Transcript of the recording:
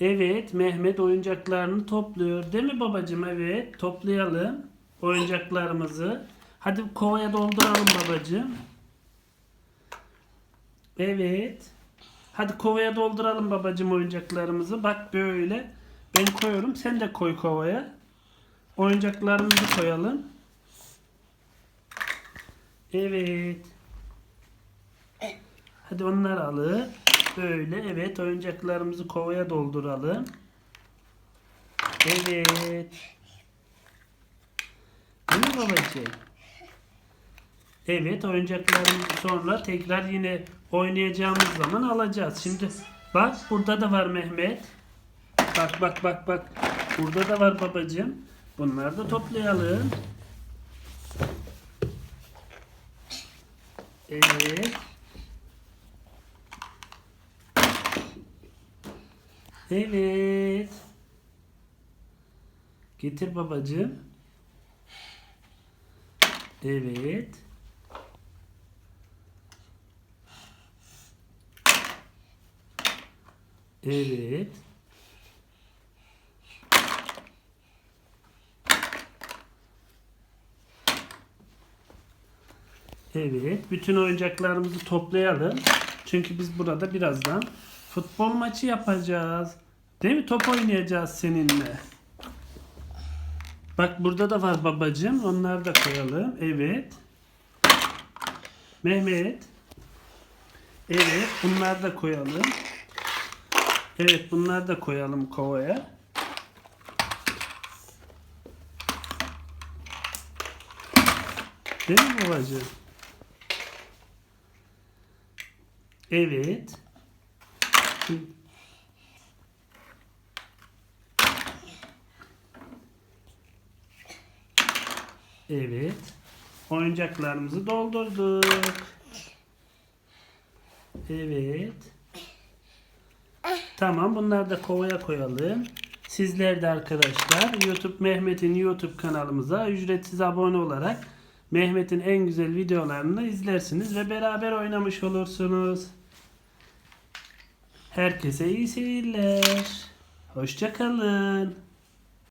Evet, Mehmet oyuncaklarını topluyor. Değil mi babacığım? Evet, toplayalım oyuncaklarımızı. Hadi kovaya dolduralım babacığım. Evet. Hadi kovaya dolduralım babacığım oyuncaklarımızı. Bak böyle. Ben koyuyorum. Sen de koy kovaya. Oyuncaklarımızı koyalım. Evet. Hadi onları alıp böyle evet oyuncaklarımızı kovaya dolduralım. Evet. Değil mi babacığım? Evet oyuncaklarımızı sonra tekrar yine oynayacağımız zaman alacağız. Şimdi bak burada da var Mehmet. Bak bak bak bak. Burada da var babacığım. Bunları da toplayalım. Evet. Evet. Getir babacığım. Evet. Evet. Evet, bütün oyuncaklarımızı toplayalım. Çünkü biz burada birazdan futbol maçı yapacağız. Değil mi? Top oynayacağız seninle. Bak burada da var babacığım. Onları da koyalım. Evet. Mehmet. Evet, bunları da koyalım. Evet, bunları da koyalım kovaya. Değil mi babacığım? Evet. Evet. Oyuncaklarımızı doldurduk. Evet. Tamam bunları da kovaya koyalım. Sizler de arkadaşlar YouTube Mehmet'in YouTube kanalımıza ücretsiz abone olarak Mehmet'in en güzel videolarını izlersiniz ve beraber oynamış olursunuz. Herkese iyi seyirler. Hoşçakalın.